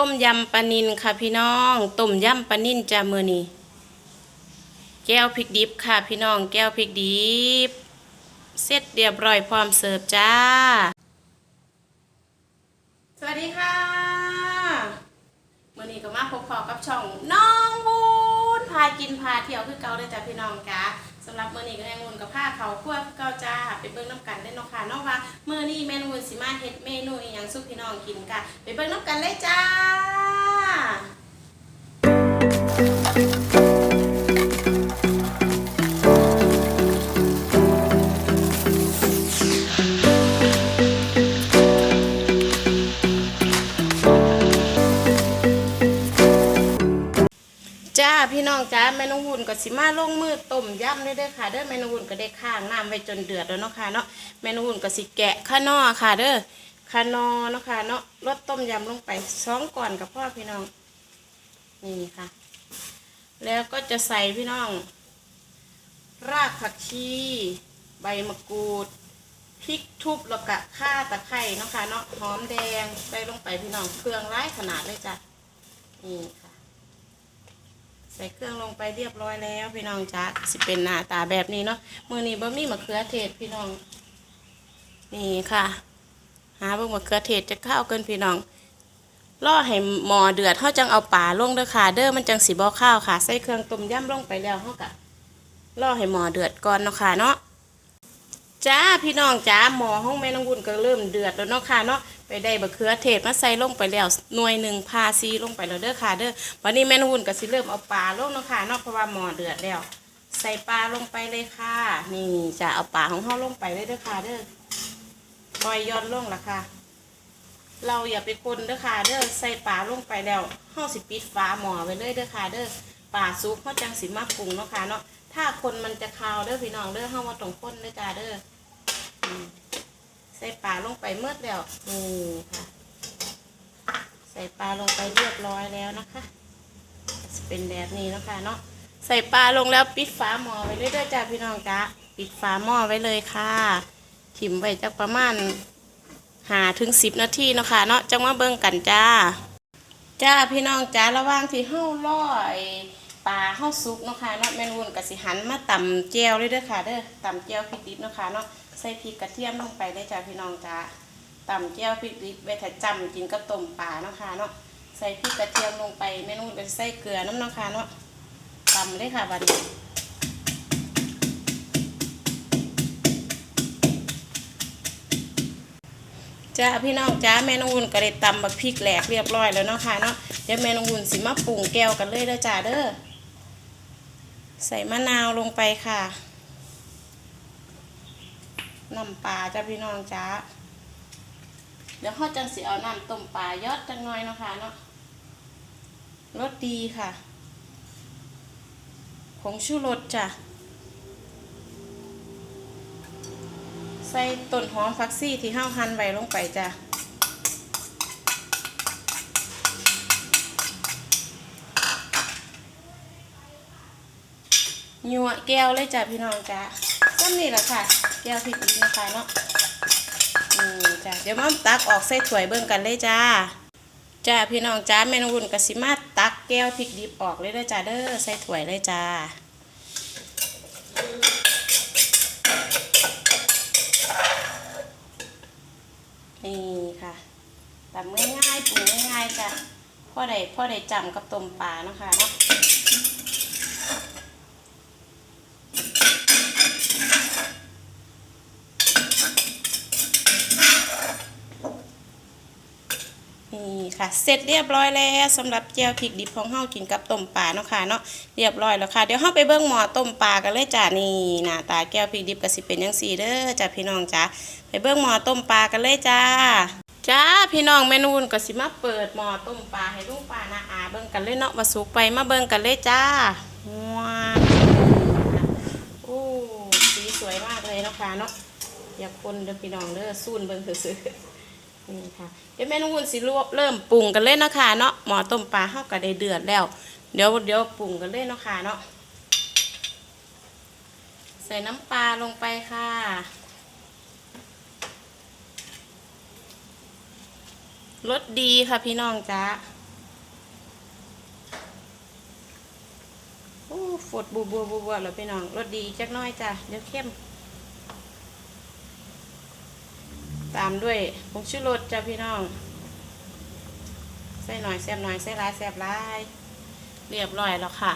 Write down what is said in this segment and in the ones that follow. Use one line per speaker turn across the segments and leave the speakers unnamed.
้มยำปลานินค่ะพี่น้องต้มยำปลานินจ้ามือนี้แก้วพริกดิบค่ะพี่น้องแก้วพริกดิบเสร็จเรียบร้อยพร้อมเสิร์ฟจ้า สวัสดีค่ะมือนี้ก็มาพบพอกับช่องน้อง บูนพากินพาเที่ยวคือเก่าเลยจ้ะพี่น้องจ้าสำหรับมื่อนี้ก็แองุนกับผ้าเขาคั่วคือเก่าจ้าไปเบิ่งน้ำกันได้เนาะค่ะนอกว่ามื่อนี้แม่นวุนสิมาเฮ็ดเมนูอีหยังสุกพี่น้องกินกันไปเบิ่งน้ำกันเลยจ้า สิมาลงมือต้มยำได้เด้อค่ะ เด้อแม่น้องวุ่นก็ได้ข้างน้ำไว้จนเดือดแล้วเนาะค่ะเนาะแม่น้องวุ่นก็สิแกะข้านอค่ะ เด้อข้านอเนาะค่ะเนาะรสต้มยำลงไปสองก่อนกับพ่อพี่น้องนี่ค่ะ แล้วก็จะใส่พี่น้อง รากผักชีใบมะกรูดพริกทุบแล้วก็ข่าตะไคร้เนาะค่ะเนาะหอมแดงใส่ลงไปพี่น้องเครื่องร้ายขนาดเลยจ้ะนี่ค่ะ ใส่เครื่องลงไปเรียบร้อยแล้ว พี่น้องจ้าสิเป็นหน้าตาแบบนี้เนาะมือนี้บะมี่มะเขือเทศพี่น้อง นี่ค่ะ หาเบิ่งมะเขือเทศจะเข้าเกินพี่น้องล่อให้หมอเดือดเขาจังเอาป่าลงเด้อค่ะ เด้อมันจังสีบ่ข้าวค่ะ ใส่เครื่องต้มย่ำลงไปแล้วเขากะล่อให้หมอเดือดก่อนเนาะค่ะเนาะจ้าพี่น้องจ้าหมอห้องแม่น้องบุญก็เริ่มเดือดแล้วเนาะค่ะเนาะ ไปได้บะเขือเทศมาใส่ลงไปแล้วหน่วยหนึ่งพาซีลงไปแล้วเด้อค่ะเด้อวันนี้แม่น้องบุญก็สิเริ่มเอาปลาลงเนาะค่ะนาะเพราะว่าหมอเดือดแล้ว ใส่ปลาลงไปเลยค่ะ นี่จะเอาปลาของเฮาลงไปเลยเด้อค่ะเด้อลอยย้อนลงละค่ะ เราอย่าไปคนเด้อค่ะเด้อใส่ปลาลงไปแล้วเฮาสิปิดฝาหมอไว้เลยเด้อค่ะเด้อปลาซุปเฮาจังสิมาปรุงเนาะค่ะเนาะถ้าคนมันจะคาวเด้อพี่น้องเด้อเฮาว่าต้องคนเด้อจ้าเด้อ ใส่ปลาลงไปเมื่อแล้วนี่ค่ะ ใส่ปลาลงไปเรียบร้อยแล้วนะคะจะเป็นแบบนี้นะคะเนาะใส่ปลาลงแล้วปิดฝาหม้อไว้เลยด้อจ้าพี่น้องจ้าปิดฝาหม้อไว้เลยค่ะถิ่มไว้จักประมาณหาถึงสิบนาทีเนาะค่ะเนาะจังมาเบิ่งกันจ้า จ้าพี่น้องจ้าระว่างที่เฮาล่อย ปลาเฮาสุกเนาะค่ะเนาะแม่นวุ่นก็สิหันมาตำแจ่วเลยเด้อค่ะเด้อตำแจ่วพริกดิบเนาะค่ะเนาะใส่พริกกระเทียมลงไปเลยจ้าพี่น้องจ้าตำแจ่วพริกดิบไว้ถ้าจำกินกับต้มปลาเนาะค่ะเนาะใส่พริกกระเทียมลงไปแม่นวุ่นก็ใส่เกลือน้ำเนาะค่ะเนาะตำเลยค่ะบัดนี้จ้าพี่น้องจ้าแม่นงวุ่นก็ได้ตำบักพริกแหลกเรียบร้อยแล้วเนาะค่ะเนาะเดี๋ยวแม่นงวุ่นสิมาปรุงแก้วกันเลยเด้อจ้าเด้อ ใส่มะนาวลงไปค่ะน้ำปลาจ้าพี่น้องจ้าเดี๋ยวเขาจังสิเอาน้ำต้มปลายอดจังน่อยเนาะค่ะเนาะรสดีค่ะผงชูรสจ้ะใส่ต้นหอมฟักซี่ที่ห้าหั่นไว้ลงไปจ้ะ ยัวแก้วเลยจ้ะพี่น้องจ้ะซ้ำนี่แหละค่ะ แก้วพริกดิบนะคะเนาะนี่จ้ะเดี๋ยวมาตักออกใส่ถ้วยเบิ่งกันเลยจ้าจ้าพี่น้องจ้าแม่นวุ่นกสิมาตักแก้วพริกดิบออกเลยเด้อจ้าเด้อใส่ถ้วยเลยจ้านี่ค่ะตำง่ายๆปรุงง่ายๆจ้ะพ่อได้พ่อได้จำกับต้มปลาเนาะค่ะเนาะ นี่ ค่ะ เสร็จเรียบร้อยแล้วสำหรับแจ่วพริกดิบของเฮากินกับต้มปลาเนาะค่ะเนาะเรียบร้อยแล้วค่ะเดี๋ยวเฮาไปเบิ่งหม้อต้มปลากันเลยจ้านี่หน้าตาแก้วพริกดิบก็สิเป็นจังซี่เด้อจ้าพี่น้องจ้าไปเบิ่งหม้อต้มปลากันเลยจ้าจ้าพี่น้องเมนูนก็สิมาเปิดหม้อต้มปลาให้ลุงปลานาอาเบิ่งกันเลยเนาะว่าสุกไปมาเบิ่งกันเลยจ้าว้าโอ้สีสวยมากเลยเนาะค่ะเนาะอย่าคนเด้อพี่น้องเด้อซูนเบิ่งซื่อ นี่ค่ะ เดี๋ยวแม่นุ่งหุ่นสิเริ่มปรุงกันเลยนะคะเนาะหมอต้มปลาเข้ากับได้เดือดแล้ว เดี๋ยวเดี๋ยวปรุงกันเลยนะคะเนาะใส่น้ำปลาลงไปค่ะรสดีค่ะพี่น้องจ้าโอ้ฝดบัวบัวบัวบัแล้วพี่น้องรสดีจักน้อยจ้ะเดี๋ยวเข้ม ตามด้วยผงชูรสจ้ะพี่น้อง ใส่หน่อยแซ่บหน่อยใส่หลายแซ่บลายเรียบร้อยแล้วค่ะ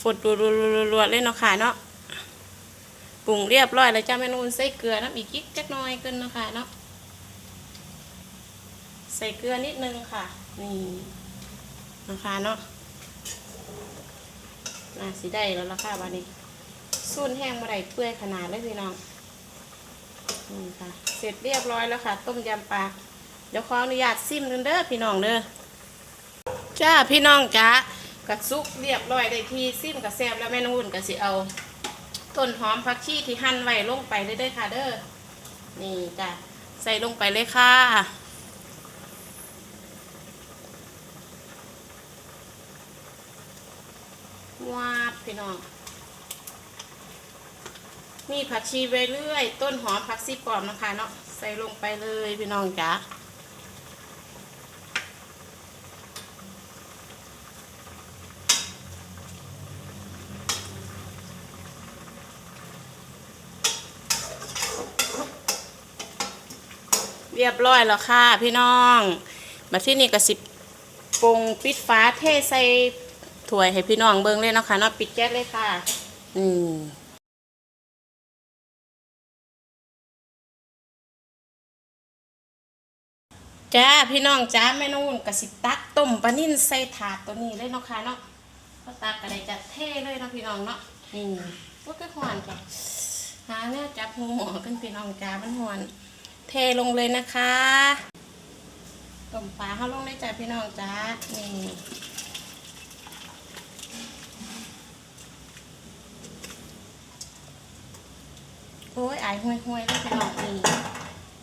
ฝดรัวๆๆๆเลยเนาะค่ะเนาะปรุงเรียบร้อยแล้วจ้าเมนูใส่เกลือน้ำอีกกิ๊กจักหน่อยขึ้นเนาะค่ะเนาะใส่เกลือนิดนึงค่ะ นี่นะคะเนาะน่าสิได้แล้วล่ะค่ะวันนี้สูนแห้งมาได้เปื่อยขนาดเลยพี่น้อง นี่ค่ะ เสร็จเรียบร้อยแล้วค่ะ ต้มยำปลา เดี๋ยวขออนุญาตซิมกันเด้อพี่น้องเด้อ จ้าพี่น้องจ้ากระซุกเรียบร้อยได้ที่ซิมกระแซบแล้วแม่นุ่นก็สิเอา ต้นหอมผักชีที่หั่นไว้ลงไปเลยเด้ค่ะเด้อ นี่จ้ะใส่ลงไปเลยค่ะว้าพี่น้อง มีผักชีไว้เรื่อย ต้นหอมผักชีปลอมนะคะเนาะใส่ลงไปเลยพี่น้องจ้าเรียบร้อยแล้วค่ะ พี่น้องมาที่นี่ก็สิปรุงปิดฟ้าเทใส่ถ้วยให้พี่น้องเบิ่งเลยนะคะเนาะปิดแก๊สเลยค่ะ อืม จ้าพี่น้องจ้าแม่นุ่นกสิตักต้มปลานิ่นใส่ถาดตัวนี้เลยเนาะค่ะเนาะก็ตักกระไดจัดเท่เลยเนาะพี่น้องเนาะนี่ว่าก็หวานจ้ะหาเนี่ยจับหัวกันพี่น้องจ้ามันหวานเทลงเลยนะคะต้มปลาเข้าลงเลยจ้ะพี่น้องจ้านี่โอ้ยอายห่วยๆเลยพี่น้องนี่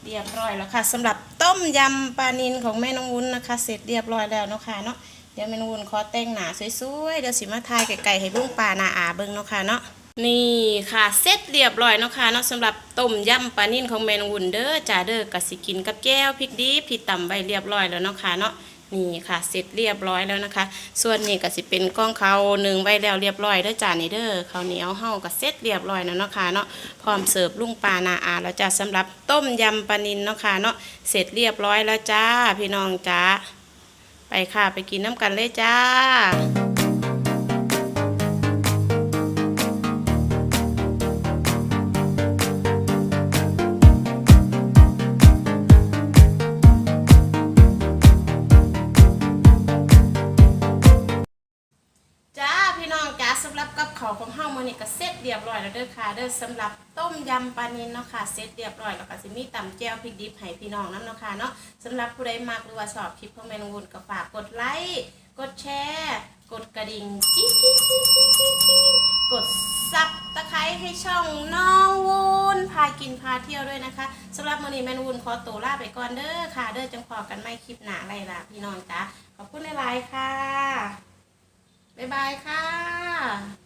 เรียบร้อยแล้วค่ะสำหรับต้มยำปลานินของแม่น้องวุ้นนะคะ เสร็จเรียบร้อยแล้วเนาะค่ะเนาะเดี๋ยวแม่น้องวุ้นขอแต่งหนาสวยๆเดี๋ยวสิมาทายไก่ๆให้เบุ้งปลาหนาอาเบิ้งเนาะค่ะเนาะนี่ค่ะเสร็จเรียบร้อยเนาะค่ะเนาะสำหรับต้มยำปลานิ่นของแมนวุ่นเด้อจ่าเด้อกะสิกินกับแก้วพริกดิบที่ตำไว้เรียบร้อยแล้วเนาะค่ะเนาะ นี่ค่ะเสร็จเรียบร้อยแล้วนะคะ ส่วนนี้ก็สิเป็นก้องเขาหนึ่งไว้แล้วเรียบร้อยเด้อจ่านี่เด้อข้าวเหนียวเฮาก็เสร็จเรียบร้อยแล้วเนาะค่ะเนาะพร้อมเสิร์ฟลุงปลานาอาแล้วจ้าสำหรับต้มยำปลานินเนาะค่ะเนาะเสร็จเรียบร้อยแล้วจ้าพี่น้องจ้าไปค่ะไปกินน้ำกันเลยจ้า กับเขาของเฮามื้อนี้ก็เสร็จเรียบร้อยแล้วเด้อค่ะ เด้อสำหรับต้มยำปลานิลเนาะค่ะเสร็จเรียบร้อยแล้วก็สิมีตำแจ่วพริกดิบให้พี่น้องนํเนาะค่ะเนาะสำหรับผู้ใดมักหรือว่าชอบคลิปของแม่นงวุ้นก็ฝากกดไลค์กดแชร์กดกระดิ่งกิ๊กกิ๊กกิ๊กกิ๊กกิ๊กกดซับตะไคร้ให้ช่องน้องวุ้นพากินพาเที่ยวด้วยนะคะสำหรับมื้อนี้แม่นวุ้นขอตัวลาไปก่อนเด้อค่ะ เด้อจังพอกันไม่คลิปหน้าไรล่ะพี่น้องจ้าขอบคุณหลายๆค่ะบ๊ายบายค่ะ